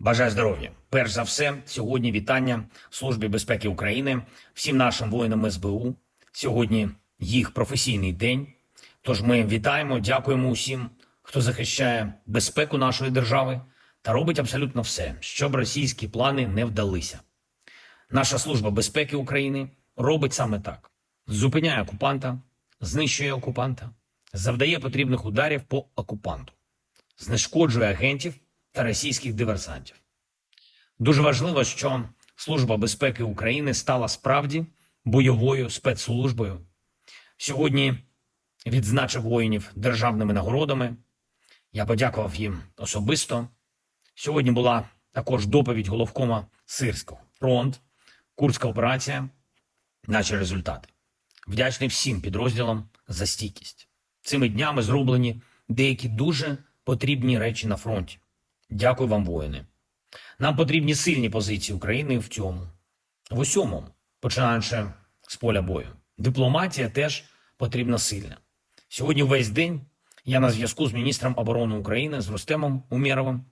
Бажаю здоров'я. Перш за все, сьогодні вітання Службі безпеки України, всім нашим воїнам СБУ. Сьогодні їх професійний день. Тож ми вітаємо, дякуємо усім, хто захищає безпеку нашої держави та робить абсолютно все, щоб російські плани не вдалися. Наша служба безпеки України робить саме так: зупиняє окупанта, знищує окупанта, завдає потрібних ударів по окупанту, знешкоджує агентів та російських диверсантів. Дуже важливо, що Служба безпеки України стала справді бойовою спецслужбою. Сьогодні відзначив воїнів державними нагородами. Я подякував їм особисто. Сьогодні була також доповідь головкома Сирського. Фронт, Курська операція, наші результати. Вдячний всім підрозділам за стійкість. Цими днями зроблені деякі дуже потрібні речі на фронті. Дякую вам, воїни. Нам потрібні сильні позиції України в цьому, в усьому, починаючи з поля бою. Дипломатія теж потрібна сильна. Сьогодні весь день я на зв'язку з міністром оборони України з Рустемом Умєровим,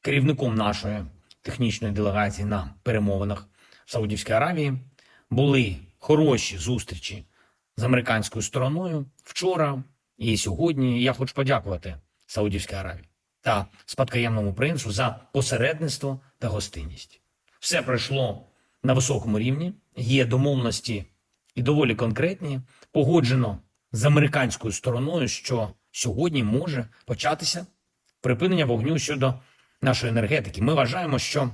керівником нашої технічної делегації на перемовинах в Саудівській Аравії. Були хороші зустрічі з американською стороною вчора і сьогодні. Я хочу подякувати Саудівській Аравії та спадкоємному принцу за посередництво та гостинність. Все пройшло на високому рівні, є домовленості і доволі конкретні. Погоджено з американською стороною, що сьогодні може початися припинення вогню щодо нашої енергетики. Ми вважаємо, що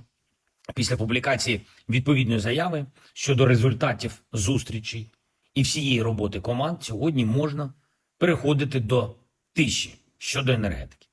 після публікації відповідної заяви щодо результатів зустрічей і всієї роботи команд сьогодні можна переходити до тиші щодо енергетики.